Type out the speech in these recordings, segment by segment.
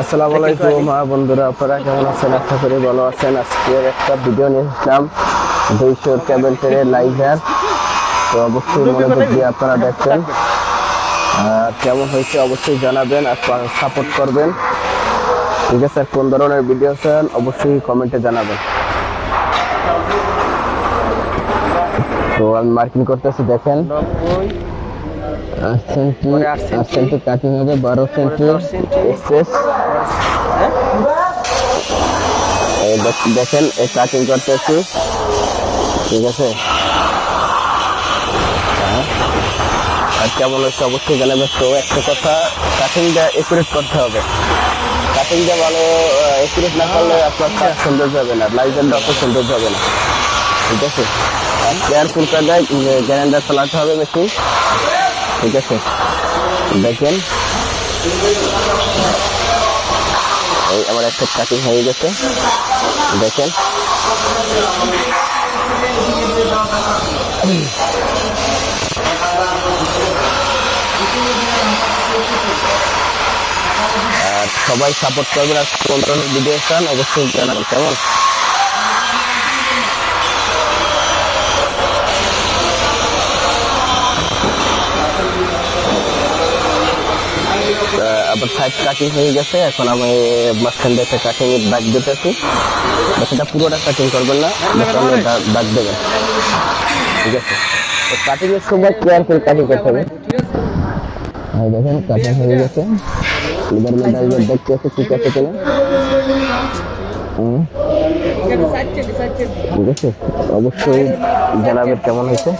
আসসালামু আলাইকুম। হ্যাঁ বন্ধুরা আপনারা কেমন আছেন? আশা করি ভালো আছেন। আজকের একটা ভিডিও নিয়ে এসেছিলাম দুইশো কেবল ট্রেনের লাইভার তো অবশ্যই মনোযোগ দিয়ে আপনারা দেখছেন আর কেমন হয়েছে অবশ্যই জানাবেন আর সাপোর্ট করবেন। ঠিক আছে কোন ধরনের ভিডিও চান অবশ্যই কমেন্টে জানাবেন। তো আমি মার্কিং করতেছি দেখেন। সেন্টি পরে আট সেন্টি। সেন্টি কাটিং হবে বারো সেন্টি এক্সেস দেখেন এই কাটিং করতেছি। ঠিক আছে? হ্যাঁ। আর কেমন হচ্ছে? অবশ্যই জানাবে তো একটা কথা কাটিংটা একুরেট করতে হবে। কাটিংটা ভালো একুরেট না করলে আপনার কাজ সুন্দর যাবে না। লাইজেন্ড অত সুন্দর যাবে না। ঠিক আছে? কেয়ারফুল কাদায় গ্যারান্ডার চালাতে হবে মেশিন ঠিক আছে। দেখেন। এই আমার একটা কাটিং হয়ে গেছে। দেখেন। আর সবাই সাপোর্ট করবেন আর কোন ধরনের ভিডিও চান, অবশ্যই জানাবেন। কেমন? আবার সাইড কাটিং হয়ে গেছে এখন আমি মাঝখান দিয়ে একটা কাটিং দাগ দিতেছি। সেটা পুরোটা কাটিং করবেন না দাগ দেবেন। ঠিক আছে? কাটিং এর সময় কেয়ারফুল কাটিং করতে হবে? এই দেখেন কাটিং হয়ে গেছে। এবার মেডাল দেখতে আছে ঠিক আছে কিনা। ঠিক আছে? অবশ্যই জানাবেন কেমন হয়েছে।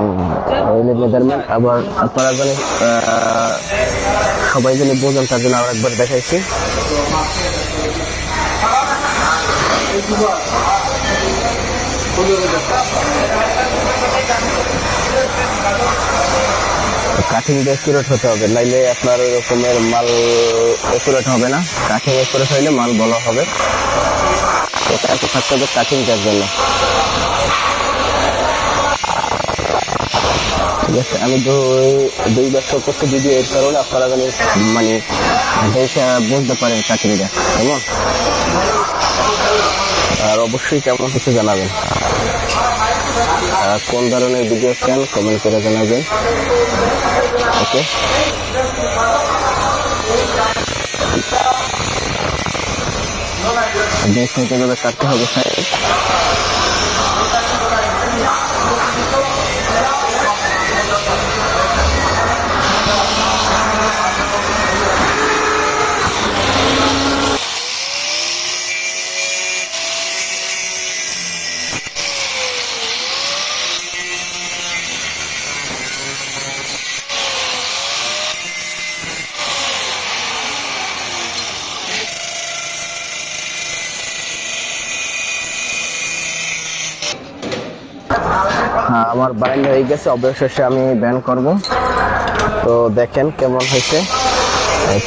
ওইলে মেজারমেন্ট আবার আপনারা সবাই জানি বোঝেন, তার জন্য আবার একবার দেখাইছি কাঠিংটা একুরেট হতে হবে, নাইলে আপনার ওই রকমের মাল একুরেট হবে না। কাঠিং একুরেট হইলে মাল বলা হবে। এটা থাকতে হবে কাঠিংটার জন্য। আছে, আমি দুই বছর করতে ভিডিও এর কারণে আপনারা মানে দেখে বুঝতে পারেন চাকরিটা কেমন আর অবশ্যই কেমন কিছু জানাবেন। কোন ধরনের ভিডিও চান কমেন্ট করে জানাবেন। ওকে নিতে গেলে কাটতে হবে স্যার আমার বাইন্ড হয়ে গেছে। অবশেষে আমি ব্যান করব। তো দেখেন কেমন হয়েছে।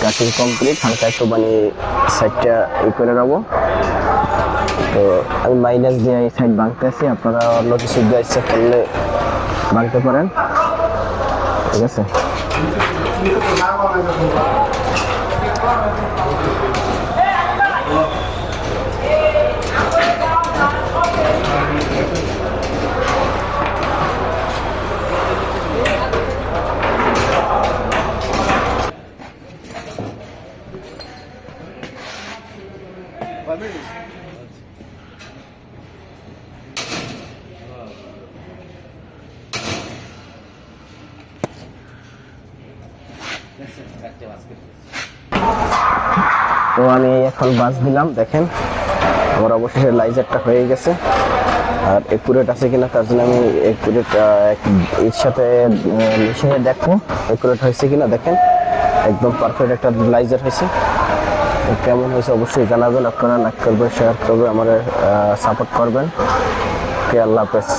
কাটিং কমপ্লিট হালকা একটু মানে সাইডটা ই করে নেব। তো আমি মাইনাস দিয়ে এই সাইড ভাঙতে আছি। আপনারা অন্য কিছু দিয়ে ইচ্ছা করলে ভাঙতে পারেন। ঠিক আছে? তো আমি এখন বাস দিলাম, দেখেন। আমার অবশেষে লাইজারটা হয়ে গেছে। আর একুরেট আছে কিনা, তার জন্য আমি একুরেট এর সাথে মিশিয়ে দেখব। একুরেট হয়েছে কিনা, দেখেন। একদম পারফেক্ট একটা লাইজার হয়েছে। কেমন হয়েছে অবশ্যই জানাবেন আপনারা। লাইক করবেন শেয়ার করবেন, আমার সাপোর্ট করবেন। কে আল্লাহ হাফেজ।